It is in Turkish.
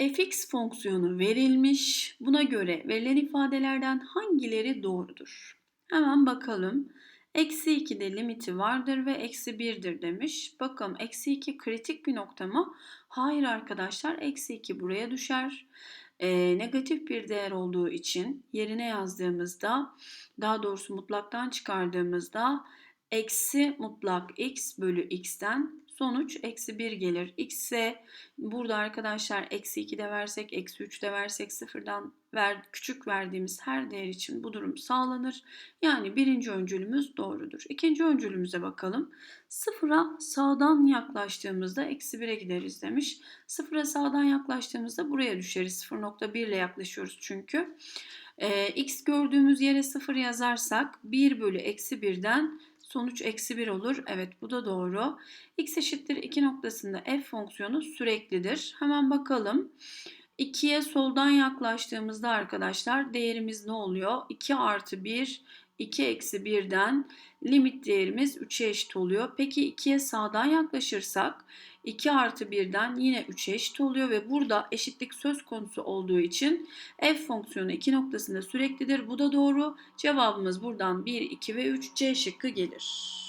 fx fonksiyonu verilmiş. Buna göre verilen ifadelerden hangileri doğrudur? Hemen bakalım. Eksi 2'de limiti vardır ve eksi 1'dir demiş. Bakalım eksi 2 kritik bir nokta mı? Hayır arkadaşlar eksi 2 buraya düşer. Ee, negatif bir değer olduğu için yerine yazdığımızda daha doğrusu mutlaktan çıkardığımızda eksi mutlak x bölü x'ten sonuç eksi 1 gelir. x'e burada arkadaşlar eksi 2 de versek eksi 3 de versek sıfırdan ver, küçük verdiğimiz her değer için bu durum sağlanır. Yani birinci öncülümüz doğrudur. İkinci öncülümüze bakalım. Sıfıra sağdan yaklaştığımızda eksi 1'e gideriz demiş. Sıfıra sağdan yaklaştığımızda buraya düşeriz. 0.1 ile yaklaşıyoruz çünkü. Ee, x gördüğümüz yere 0 yazarsak 1 bölü eksi 1'den sonuç eksi 1 olur. Evet bu da doğru. x eşittir 2 noktasında f fonksiyonu süreklidir. Hemen bakalım. 2'ye soldan yaklaştığımızda arkadaşlar değerimiz ne oluyor? 2 artı 1, 2 eksi 1'den limit değerimiz 3'e eşit oluyor. Peki 2'ye sağdan yaklaşırsak 2 artı 1'den yine 3'e eşit oluyor ve burada eşitlik söz konusu olduğu için f fonksiyonu 2 noktasında süreklidir. Bu da doğru. Cevabımız buradan 1, 2 ve 3 C şıkkı gelir.